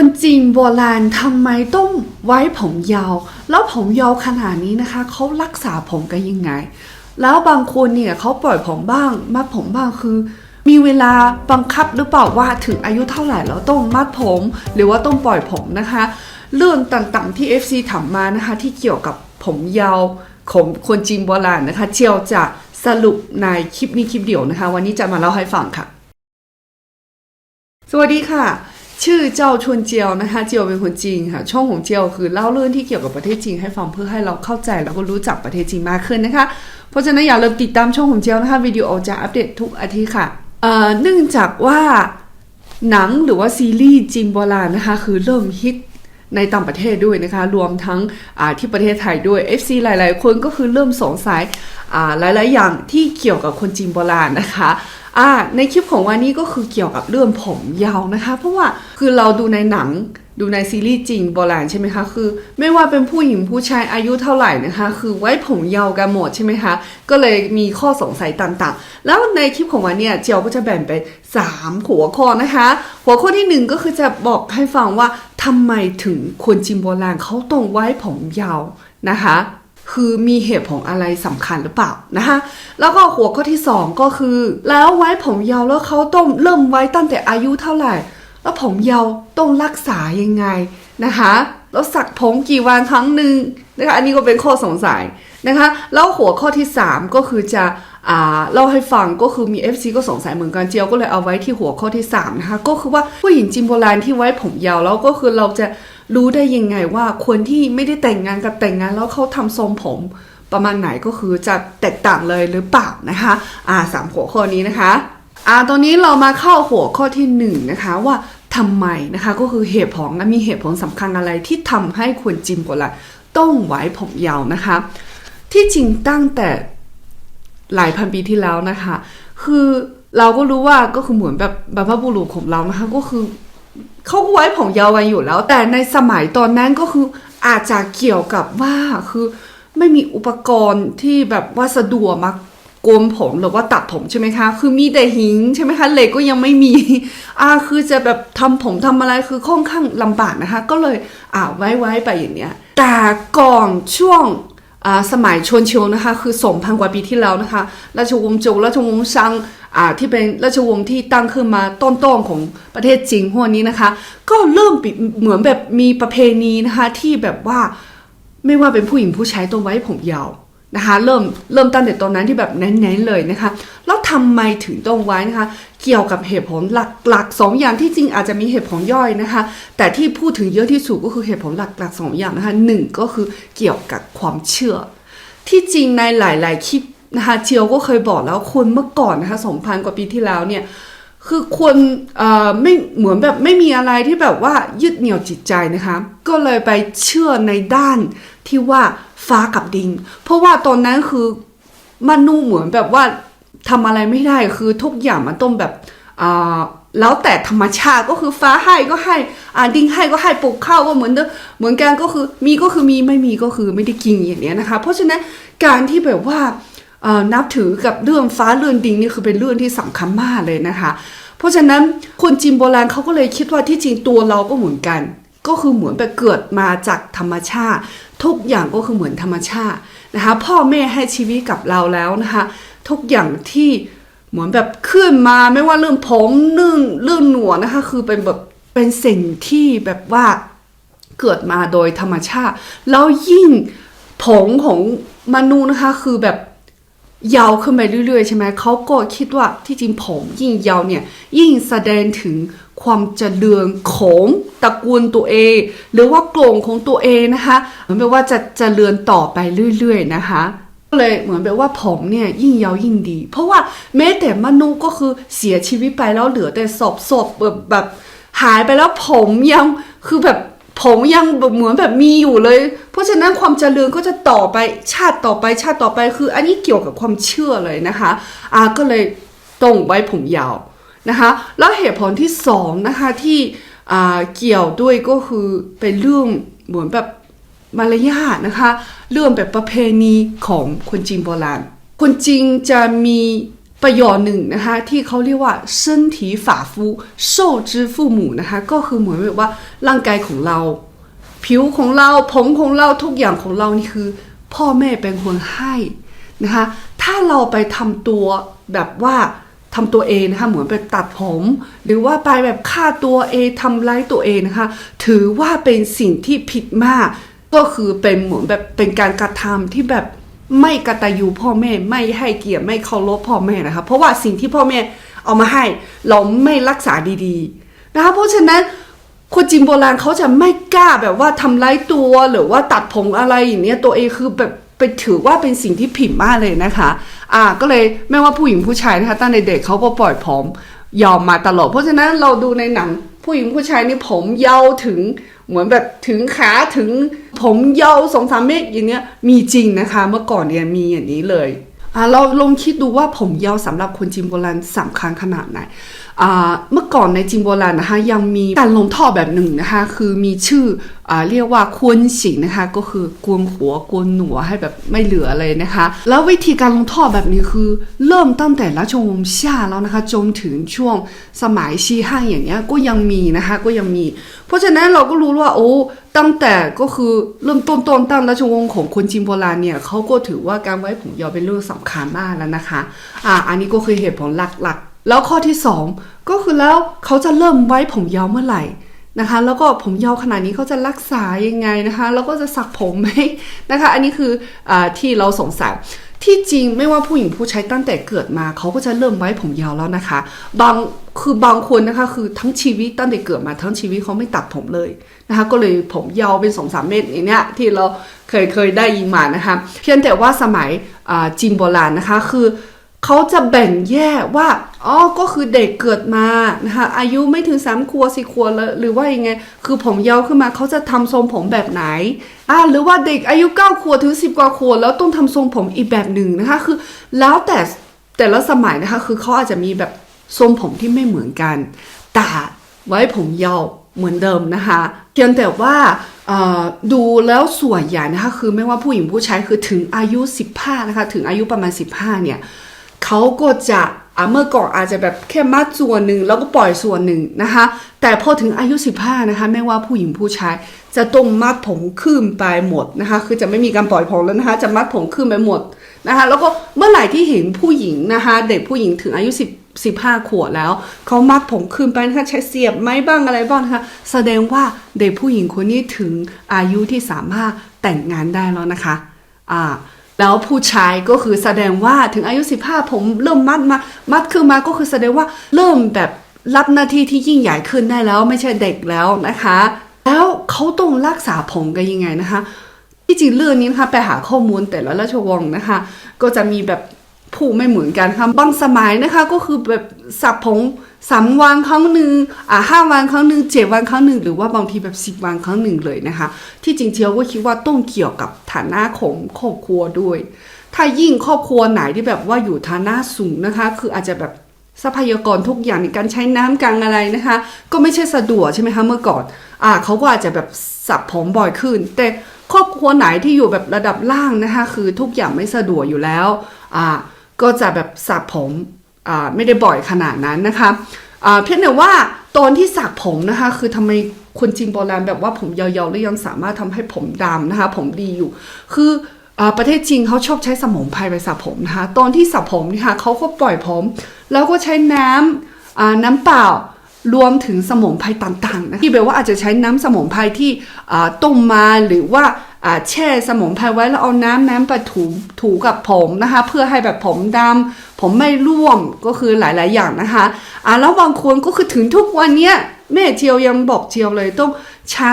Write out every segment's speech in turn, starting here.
คนจีนโบราณทำไมต้องไว้ผมยาว แล้วผมยาวขนาดนี้นะคะเขารักษาผมกันยังไง แล้วบางคนเนี่ยเขาปล่อยผมบ้างมัดผมบ้างคือ มีเวลาบังคับหรือเปล่าว่าถึงอายุเท่าไหร่แล้วต้องมัดผม หรือว่าต้องปล่อยผมนะคะ เรื่องต่างๆที่ FC ถามมานะคะที่เกี่ยวกับผมยาวของคนจีนโบราณนะคะ เจียวจะสรุปในคลิปนี้คลิปเดียวนะคะ วันนี้จะมาเล่าให้ฟังค่ะ สวัสดีค่ะ ชื่อเจ้าชวนเจียวนะคะ เจียวเป็นคนจีนค่ะ ช่องของเจียวคือเล่าเรื่องที่เกี่ยวกับประเทศจีนให้ฟังเพื่อให้เราเข้าใจแล้วก็รู้จักประเทศจีนมากขึ้นนะคะ เพราะฉะนั้นอย่าลืมติดตามช่องของเจียวนะคะวิดีโอจะอัปเดตทุกอาทิตย์ค่ะเอ่อเนื่องจากว่าหนังหรือว่าซีรีส์จีนโบราณนะคะ คือเริ่มฮิต ในต่างประเทศด้วยนะคะ รวมทั้งที่ประเทศไทยด้วย FC หลาย ๆ คนก็คือเริ่มสงสัยหลาย ๆ อย่างที่เกี่ยวกับคนจีนโบราณนะคะในคลิปของวันนี้ก็คือเกี่ยวกับเรื่องผมยาวนะคะ เพราะว่าคือเราดูในหนัง ดูในซีรีส์จีนโบราณใช่ไหมคะคือ ไม่ว่าเป็นผู้หญิงผู้ชายอายุเท่าไหร่นะคะ คือไว้ผมยาวกันหมดใช่ไหมคะก็เลยมีข้อสงสัยต่างๆ แล้วในคลิปของวันเนี่ยเจียวก็จะแบ่งเป็น3หัวข้อนะคะ หัวข้อที่หนึ่งก็คือจะบอกให้ฟังว่าทำไมถึงคนจีนโบราณเขาต้องไว้ผมยาวนะคะคือมีเหตุผลอะไรสำคัญหรือเปล่านะคะ แล้วก็หัวข้อที่สองก็คือ แล้วไว้ผมยาวแล้วเขาต้องเริ่มไว้ตั้งแต่อายุเท่าไหร่ แล้วผมยาวต้องรักษายังไงนะคะแล้วสักผมกี่วันครั้งหนึ่งนะคะอันนี้ก็เป็นข้อสงสัยนะคะแล้วหัวข้อที่ 3 ก็คือจะอ่าเล่าให้ฟังก็คือมี FC ก็สงสัยเหมือนกันเจียวก็เลยเอาไว้ที่หัวข้อที่3นะคะก็คือว่าผู้หญิงจีนโบราณที่ไว้ผมยาวแล้วก็คือเราจะรู้ได้ยังไงว่าคนที่ไม่ได้แต่งงานกับแต่งงานแล้วเขาทำทรงผมประมาณไหนก็คือจะแตกต่างเลยหรือเปล่านะคะอ่าสามหัวข้อนี้นะคะ อ่าตอนนี้เรามาเข้าหัวข้อที่หนึ่งนะคะว่าทำไมนะคะก็คือเหตุผลและมีเหตุผลสำคัญอะไรที่ทำให้คนจีนโบราณต้องไว้ผมยาวนะคะ ที่จริงตั้งแต่หลายพันปีที่แล้วนะคะ คือเราก็รู้ว่าก็คือเหมือนแบบบรรพบุรุษของเรานะคะก็คือเขาก็ไว้ผมยาวกันอยู่แล้ว แต่ในสมัยตอนนั้นก็คืออาจจะเกี่ยวกับว่าคือไม่มีอุปกรณ์ที่แบบว่าสะดวกมา โกนผมหรือว่าตัดผมใช่ไหมคะ คือมีแต่หินใช่ไหมคะเหล็กก็ยังไม่มีอ่าคือจะแบบทำผมทำอะไรคือค่อนข้างลำบากนะคะ ก็เลยอ่าไว้ไว้ไปอย่างเนี้ย แต่ก่อนช่วงอ่าสมัยชวนชียวนะคะ คือสองพันกว่าปีที่แล้วนะคะ ราชวงศ์โจวราชวงศ์ซังอ่าที่เป็นราชวงศ์ที่ตั้งขึ้นมาต้นๆของประเทศจีนพวกนี้นะคะ ก็เริ่มเหมือนแบบมีประเพณีนะคะที่แบบว่าไม่ว่าเป็นผู้หญิงผู้ชายต้องไว้ผมยาว นะคะเริ่มเริ่มตั้งแต่ตอนนั้นที่แบบเน้นๆเลยนะคะแล้วทำไมถึงต้องไว้นะคะ เกี่ยวกับเหตุผลหลักๆสองอย่างที่จริงอาจจะมีเหตุผลย่อยนะคะ แต่ที่พูดถึงเยอะที่สุดก็คือเหตุผลหลักๆสองอย่างนะคะหนึ่งก็คือเกี่ยวกับความเชื่อ ที่จริงในหลาย ๆคลิปนะคะเจียวก็เคยบอกแล้วคนเมื่อก่อนนะคะสองพันกว่าปีที่แล้วเนี่ย คือคนไม่เหมือนแบบไม่มีอะไรที่แบบว่ายึดเหนี่ยวจิตใจนะคะ ก็เลยไปเชื่อในด้านที่ว่าฟ้ากับดิน เพราะว่าตอนนั้นคือมันนูเหมือนแบบว่าทำอะไรไม่ได้คือทุกอย่างมันต้องแบบอ่าแล้วแต่ธรรมชาติก็คือฟ้าให้ก็ให้อ่าดินให้ก็ให้ปลูกข้าวก็เหมือนเดิมเหมือนกันก็คือมีก็คือมีไม่มีก็คือไม่ได้กินอย่างเนี้ยนะคะ เพราะฉะนั้นการที่แบบว่า นับถือกับเรื่องฟ้าเรื่องดินนี่คือเป็นเรื่องที่สำคัญมากเลยนะคะ เพราะฉะนั้นคนจีนโบราณเขาก็เลยคิดว่าที่จริงตัวเราก็เหมือนกัน ก็คือเหมือนแบบเกิดมาจากธรรมชาติ ทุกอย่างก็คือเหมือนธรรมชาตินะคะพ่อแม่ให้ชีวิตกับเราแล้วนะคะทุกอย่างที่เหมือนแบบขึ้นมาไม่ว่าเรื่องผมเรื่องเรื่องหนวดนะคะคือเป็นแบบเป็นสิ่งที่แบบว่าเกิดมาโดยธรรมชาติ แล้วยิ่งผมของมนุษย์นะคะคือแบบ ยาวขึ้นไปเรื่อยๆ ใช่ไหม เขาก็คิดว่าที่จริงผมยิ่งยาวเนี่ย ยิ่งแสดงถึงความเจริญของตระกูลตัวเอง หรือว่ากลงของตัวเองนะคะเหมือนแบบว่าจะเจริญต่อไปเรื่อยๆนะคะก็เลยเหมือนแบบว่าผมเนี่ยยิ่งยาวยิ่งดี เพราะว่าแม้แต่มนุษย์ก็คือเสียชีวิตไปแล้วเหลือแต่ศพศพแบบแบบหายไปแล้วผมยังคือแบบ ผมยังแบบเหมือนแบบมีอยู่เลย เพราะฉะนั้นความเจริญก็จะต่อไปชาติต่อไปชาติต่อไปคือ อันนี้เกี่ยวกับความเชื่อเลยนะคะอ่าก็เลยตรงไว้ผมยาวนะคะแล้วเหตุผลที่สองนะคะที่อ่าเกี่ยวด้วยก็คือเป็นเรื่องเหมือนแบบมารยาทนะคะ เรื่องแบบประเพณีของคนจีนโบราณ คนจีนจะมี ประโยชน์หนึ่งนะคะที่เขาเรียกว่า身体发肤受之父母นะคะก็คือเหมือนแบบว่าร่างกายของเรา ผิวของเราผมของเราทุกอย่างของเรานี่คือ พ่อแม่เป็นคนให้นะคะถ้าเราไปทำตัวแบบว่าทำตัวเองนะคะเหมือนไปตัดผม หรือว่าไปแบบฆ่าตัวเองทำร้ายตัวเองนะคะถือว่าเป็นสิ่งที่ผิดมาก ก็คือเป็นเหมือนแบบเป็นการกระทำที่แบบ ไม่กตัญญูพ่อแม่ไม่ให้เกียรติไม่เคารพพ่อแม่นะคะเพราะว่าสิ่งที่พ่อแม่เอามาให้ เราไม่รักษาดีๆนะคะเพราะฉะนั้นคนจีนโบราณเขาจะไม่กล้าแบบว่าทำร้ายตัวหรือว่าตัดผมอะไรอย่างเนี้ยตัวเองคือแบบไปถือว่าเป็นสิ่งที่ผิดมากเลยนะคะ อ่าก็เลยไม่ว่าผู้หญิงผู้ชายนะคะตั้งแต่เด็กเขาก็ปล่อยผมยาวมาตลอด เพราะฉะนั้นเราดูในหนังผู้หญิงผู้ชายนี่ผมยาวถึง เหมือนแบบถึงขาถึงผมยาวสองสามเมตรอย่างเนี้ยมีจริงนะคะ เมื่อก่อนเนี่ยมีอย่างนี้เลยอ่าเราลองคิดดูว่าผมยาวสำหรับคนจีนโบราณสำคัญขนาดไหน เมื่อก่อนในจีนโบราณนะคะยังมีการลงท่อแบบหนึ่งนะคะคือมีชื่ออเรียกว่าควนสิงนะคะก็คือกวนหัวกวนหนัวให้แบบไม่เหลือเลยนะคะ แล้ววิธีการลงท่อแบบนี้คือเริ่มตั้งแต่รัชวงศ์ชาแล้วนะคะจนถึงช่วงสมัยชีฮั่นอย่างเงี้ยก็ยังมีนะคะก็ยังมี เพราะฉะนั้นเราก็รู้ว่าโอ้ตั้งแต่ก็คือเริ่มต้นต้นตั้งราชวงศ์ของคนจีนโบราณเนี่ยเขาก็ถือว่าการไว้ผมยาวเป็นเรื่องสำคัญมากแล้วนะคะอ่าอันนี้ก็คือเหตุผลหลักๆ แล้วข้อที่สองก็คือแล้วเขาจะเริ่มไว้ผมยาวเมื่อไหร่นะคะ แล้วก็ผมยาวขนาดนี้เขาจะรักษายังไงนะคะ แล้วก็จะสักผมไหมนะคะ อันนี้คืออที่เราสงสัยที่จริงไม่ว่าผู้หญิงผู้ชายตั้งแต่เกิดมาเขาก็จะเริ่มไว้ผมยาวแล้วนะคะ บางคือบางคนนะคะคือทั้งชีวิตตั้งแต่เกิดมาทั้งชีวิตเขาไม่ตัดผมเลยนะคะ ก็เลยผมยาวเป็นสองสามเมตรอย่างเนี้ยที่เราเคยเคยได้ยินมานะคะ เพียงแต่ว่าสมัยจีนโบราณนะคะคือ เขาจะแบ่งแยกว่าอ๋อก็คือเด็กเกิดมานะคะอายุไม่ถึงสามขวบสี่ขวบแล้วหรือว่ายังไง คือผมยาวขึ้นมาเขาจะทำทรงผมแบบไหนอ่าหรือว่าเด็กอายุเก้าขวบถึงสิบกว่าขวบแล้วต้องทำทรงผมอีกแบบหนึ่งนะคะคือแล้วแต่แต่ละสมัยนะคะคือเขาอาจจะมีแบบทรงผมที่ไม่เหมือนกัน แต่ไว้ผมยาวเหมือนเดิมนะคะเพียงแต่ว่าดูแล้วส่วนใหญ่นะคะคือไม่ว่าผู้หญิงผู้ชายคือถึงอายุ 15นะคะถึงอายุประมาณ 15เนี่ย เขาก็จะอะเมื่อก่อนอาจจะแบบแค่มัดส่วนหนึ่งแล้วก็ปล่อยส่วนหนึ่งนะคะ แต่พอถึงอายุ 15 นะคะ ไม่ว่าผู้หญิงผู้ชาย จะต้องมัดผมขึ้นไปหมดนะคะ คือจะไม่มีการปล่อยผมแล้วนะคะ จะมัดผมขึ้นไปหมดนะคะ แล้วก็เมื่อไหร่ที่เห็นผู้หญิงนะคะ เด็กผู้หญิงถึงอายุ 10 15 ขวบแล้ว เขามัดผมขึ้นไปนะคะใช้เสียบไม้บ้างอะไรบ้างนะคะ แสดงว่าเด็กผู้หญิงคนนี้ถึงอายุที่สามารถแต่งงานได้แล้วนะคะ อ่า แล้วผู้ชายก็คือแสดงว่าถึงอายุ 15 ผมเริ่มมัดมา มัดขึ้นมาก็คือแสดงว่าเริ่มแบบรับหน้าที่ที่ยิ่งใหญ่ขึ้นได้แล้วไม่ใช่เด็กแล้วนะคะ แล้วเขาต้องรักษาผมกันยังไงนะคะ ที่จริงเรื่องนี้นะคะไปหาข้อมูลแต่ละราชวงศ์นะคะ ก็จะมีแบบผู้ไม่เหมือนกันค่ะบางสมัยนะคะก็คือแบบสับผม สามวันครั้งหนึ่งอ่าห้าวันครั้งหนึ่งเจ็ดวันครั้งหนึ่งหรือว่าบางทีแบบสิบวันครั้งหนึ่งเลยนะคะ ที่จริงเทียวก็คิดว่าต้องเกี่ยวกับฐานะของครอบครัวด้วย ถ้ายิ่งครอบครัวไหนที่แบบว่าอยู่ฐานะสูงนะคะ คืออาจจะแบบทรัพยากรทุกอย่างในการใช้น้ำกันอะไรนะคะ ก็ไม่ใช่สะดวกใช่ไหมคะเมื่อก่อนอ่าเขาก็อาจจะแบบสับผมบ่อยขึ้น แต่ครอบครัวไหนที่อยู่แบบระดับล่างนะคะ คือทุกอย่างไม่สะดวกอยู่แล้วอ่าก็จะแบบสระผม ไม่ได้บ่อยขนาดนั้นนะคะเพียงแต่ว่าตอนที่สระผมนะคะคือทำไมคนจีนโบราณแบบว่าผมยาวๆแล้วยังสามารถทำให้ผมดำนะคะผมดีอยู่ คืออประเทศจีนเขาชอบใช้สมุนไพรไปสระผมนะคะตอนที่สระผมนะคะเขาก็ปล่อยผม แล้วก็ใช้น้ำน้ำเปล่า รวมถึงสมุนไพรต่างๆนะที่แบบว่าอาจจะใช้น้ำสมุนไพรที่ต้มมาหรือว่าแช่สมุนไพรไว้แล้วเอาน้ำน้ำไปถูถูกับผมนะคะเพื่อให้แบบผมดำผมไม่ร่วงก็คือหลายๆอย่างนะคะอ่าแล้วบางคนก็คือถึงทุกวันเนี้ยแม่เจียวยังบอกเจียวเลยต้องใช้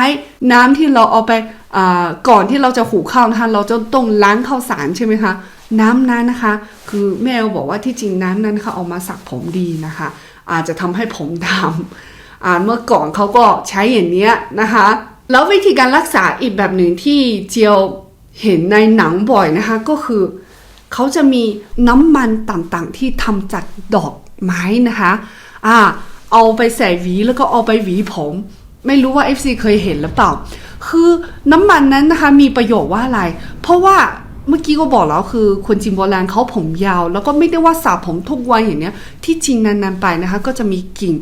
น้ำที่เราเอาไปอ่าก่อนที่เราจะหูข้าวนะคะเราจะต้องล้างข้าวสารใช่ไหมคะน้ำนั้นนะคะ คือแม่บอกว่าที่จริงน้ำนั้นเขาเอามาสักผมดีนะคะ อาจจะทำให้ผมดำอ่าเมื่อก่อนเขาก็ใช้อย่างเนี้ยนะคะ แล้ววิธีการรักษาอีกแบบหนึ่งที่เจียวเห็นในหนังบ่อยนะคะก็คือเขาจะมีน้ำมันต่างๆที่ทำจากดอกไม้นะคะอ่าเอาไปใส่หวีแล้วก็เอาไปหวีผม ไม่รู้ว่า FC เคยเห็นหรือเปล่า คือน้ำมันนั้นนะคะมีประโยชน์ว่าอะไร เพราะว่า เมื่อกี้ก็บอกแล้วคือคนจีนโบราณเขาผมยาว แล้วก็ไม่ได้ว่าสระผมทุกวันอย่างเนี้ย ที่จริงนานๆไปนะคะ ก็จะมีกิ่ง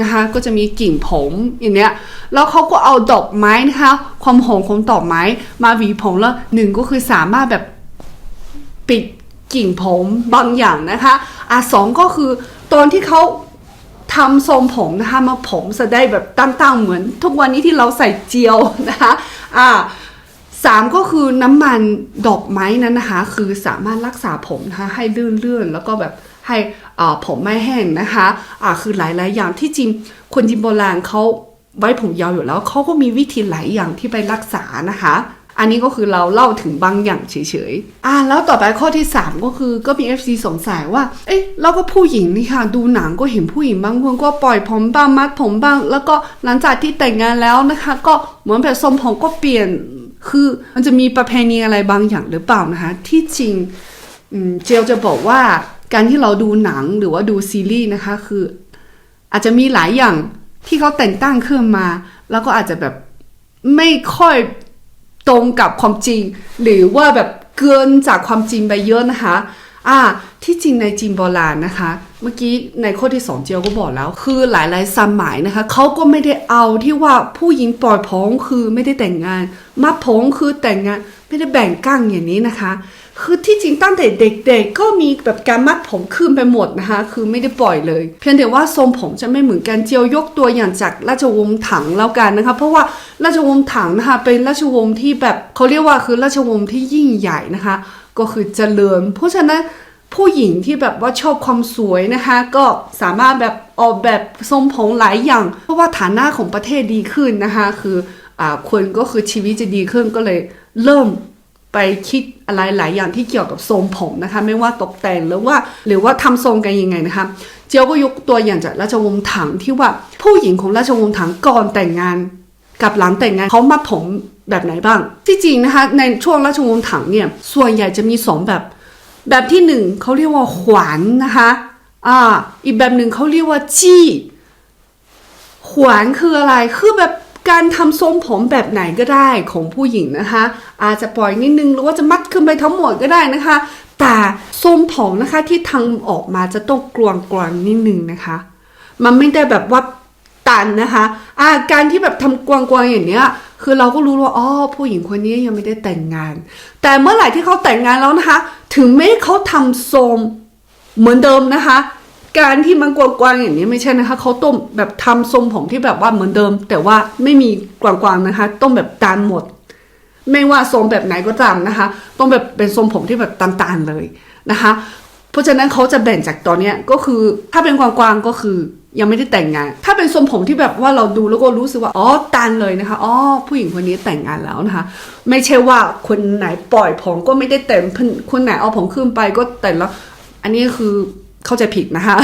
นะคะก็จะมีกิ่งผมอย่างเนี้ยแล้วเขาก็เอาดอกไม้นะคะความหอมของดอกไม้มาหวีผมแล้วหนึ่งก็คือสามารถแบบปิดกิ่งผมบางอย่างนะคะอะสองก็คือตอนที่เขาทำทรงผมนะคะมาผมจะได้แบบตั้งๆเหมือน ทุกวันนี้ที่เราใส่เจียวนะคะอ่า สามก็คือน้ำมันดอกไม้นั้นนะคะ คือสามารถรักษาผมนะคะให้ลื่นๆ แล้วก็แบบให้ผมไม่แห้งนะคะอ่าคือหลายๆอย่างที่จริงคนจีนโบราณเขาไว้ผมยาวอยู่แล้วเขาก็มีวิธีหลายอย่างที่ไปรักษานะคะ อันนี้ก็คือเราเล่าถึงบางอย่างเฉยๆอ่าแล้วต่อไปข้อที่ 3 ก็คือก็มี FC สงสัยว่า เอ๊ะเราก็ผู้หญิงนี่ค่ะ ดูหนังก็เห็นผู้หญิงบางคนก็ปล่อยผมบ้างมัดผมบ้าง แล้วก็หลังจากที่แต่งงานแล้วนะคะ ก็เหมือนแบบทรงผมก็เปลี่ยน คือมันจะมีประเพณีอะไรบางอย่างหรือเปล่านะคะที่จริงเจลจะบอกว่าการที่เราดูหนังหรือว่าดูซีรีส์นะคะคือ อาจจะมีหลายอย่างที่เขาแต่งตั้งขึ้นมา แล้วก็อาจจะแบบไม่ค่อยตรงกับความจริง หรือว่าแบบเกินจากความจริงไปเยอะนะคะ อ่าที่จริงในจีนโบราณนะคะ เมื่อกี้ในข้อที่สองเจียวก็บอกแล้ว คือหลายๆสมัยนะคะเขาก็ไม่ได้เอาที่ว่าผู้หญิงปล่อยผมคือไม่ได้แต่งงานมาผมคือแต่งงานไม่ได้แบ่งก้างอย่างนี้นะคะ คือที่จริงตั้งแต่เด็กๆ ก็มีแบบการมัดผมคืนไปหมดนะคะ คือไม่ได้ปล่อยเลย เพียงแต่ว่าทรงผมจะไม่เหมือนกันเจียวยกตัวอย่างจากราชวงศ์ถังแล้วกันนะคะ เพราะว่าราชวงศ์ถังนะคะเป็นราชวงศ์ที่แบบเขาเรียกว่าคือราชวงศ์ที่ยิ่งใหญ่นะคะ ก็คือเจริญ เพราะฉะนั้นผู้หญิงที่แบบว่าชอบความสวยนะคะ ก็สามารถแบบออกแบบทรงผมหลายอย่าง เพราะว่าฐานะของประเทศดีขึ้นนะคะ คืออ่าคนก็คือชีวิตจะดีขึ้นก็เลยเริ่มไปคิดอะไรหลายอย่างที่เกี่ยวกับทรงผมนะคะ ไม่ว่าตกแต่งหรือว่า หรือว่าทำทรงกันยังไงนะคะ เจียวก็ยกตัวอย่างจากราชวงศ์ถังที่ว่าผู้หญิงของราชวงศ์ถังก่อนแต่งงาน กับหลังแต่งงานเขามัดผม แบบไหนบ้าง ที่จริงนะคะในช่วงราชวงศ์ถังเนี่ยส่วนใหญ่จะมีสองแบบ แบบที่หนึ่งเขาเรียกว่าขวานนะคะอ่าอีกแบบหนึ่งเขาเรียกว่าจี้ขวานคืออะไรคือแบบการทำทรงผมแบบไหนก็ได้ของผู้หญิงนะคะ อาจจะปล่อยนิดนึงหรือว่าจะมัดขึ้นไปทั้งหมดก็ได้นะคะ แต่ทรงผมนะคะที่ทำออกมาจะต้องกลวงกลวงนิดนึงนะคะ มันไม่ได้แบบว่าันนะคะอาการที่แบบทำกวางๆอย่างเนี้ย คือเราก็รู้ว่าอ๋อผู้หญิงคนนี้ยังไม่ได้แต่งงาน แต่เมื่อไหร่ที่เขาแต่งงานแล้วนะคะ ถึงแม้เขาทำทรงเหมือนเดิมนะคะ การที่มันกวางๆอย่างนี้ไม่ใช่นะคะเขาต้มแบบทำทรงผมที่แบบว่าเหมือนเดิม แต่ว่าไม่มีกวางๆนะคะ ต้มแบบตานหมด ไม่ว่าทรงแบบไหนก็ตามนะคะ ต้องแบบเป็นทรงผมที่แบบตันๆเลยนะคะ เพราะฉะนั้นเขาจะแบ่งจากตอนนี้ก็คือถ้าเป็นกวางๆก็คือ ยังไม่ได้แต่งงาน ถ้าเป็นทรงผมที่แบบว่าเราดูแล้วก็รู้สึกว่า อ๋อ ตันเลยนะคะ อ๋อ ผู้หญิงคนนี้แต่งงานแล้วนะคะ ไม่ใช่ว่าคนไหนปล่อยผมก็ไม่ได้แต่งคนไหนเอาผมขึ้นไปก็แต่งแล้ว อันนี้คือเข้าใจผิดนะคะ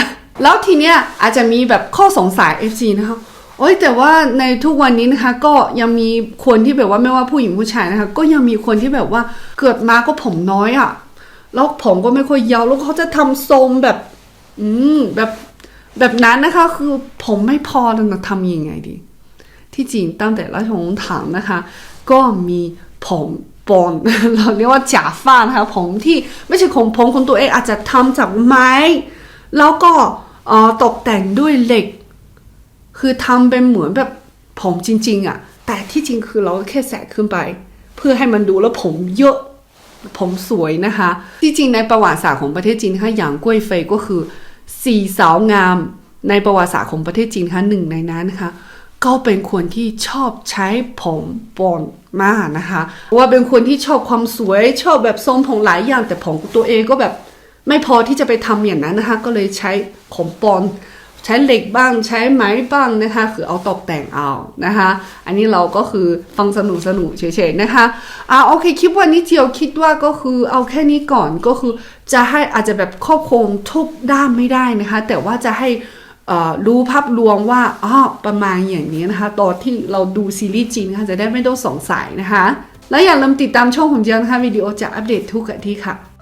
แล้วทีเนี้ยอาจจะมีแบบข้อสงสัย FC นะคะ โอ้ยแต่ว่าในทุกวันนี้นะคะ ก็ยังมีคนที่แบบว่าไม่ว่าผู้หญิงผู้ชายนะคะ ก็ยังมีคนที่แบบว่าเกิดมาก็ผมน้อยอะ่ะ แล้วผมก็ไม่ค่อยยาว แล้วเขาจะทำทรงแบบ อืมแบบ แบบนั้นนะคะคือผมไม่พอแล้วนะทำยังไงดี ที่จริงตั้งแต่ราชวงศ์ถังนะคะ ก็มีผมปอนเราเรียกว่าจ่าฟ้านะคะผมที่ไม่ใช่ของผมของตัวเองอาจจะทำจากไม้ แล้วก็เออตกแต่งด้วยเหล็ก คือทำเป็นเหมือนแบบผมจริง ๆอะ่ะแต่ที่จริงคือเราแค่แสกขึ้นไป เพื่อให้มันดูแล้วผมเยอะผมสวยนะคะ ที่จริงในประวัติศาสตร์ของประเทศจีนนะคะอย่างกุ้ยเฟยก็คือ สี่สาวงามในประวัติศาสตร์ของประเทศจีนคะหนึ่งในนั้นนะคะก็เป็นคนที่ชอบใช้ผมปอนมากนะคะ ว่าเป็นคนที่ชอบความสวยชอบแบบทรงผมหลายอย่างแต่ผมตัวเองก็แบบไม่พอที่จะไปทำอย่างนั้นนะคะ ก็เลยใช้ผมปอน ใช้เหล็กบ้างใช้ไม้บ้างนะคะ คือเอาตกแต่งเอานะคะ อันนี้เราก็คือฟังสนุกสนุกเฉยๆนะคะอ่าโอเคคลิปวันนี้เจียวคิดว่าก็คือเอาแค่นี้ก่อนก็คือจะให้อาจจะแบบครอบคลุมทุกด้านไม่ได้นะคะ แต่ว่าจะให้รู้ภาพรวมว่าอ๋อประมาณอย่างนี้นะคะ ตอนที่เราดูซีรีส์จริงนะคะจะได้ไม่ต้องสงสัยนะคะ และอย่าลืมติดตามช่องของเจียวนะคะวิดีโอจะอัปเดตทุกอาทิตย์ค่ะ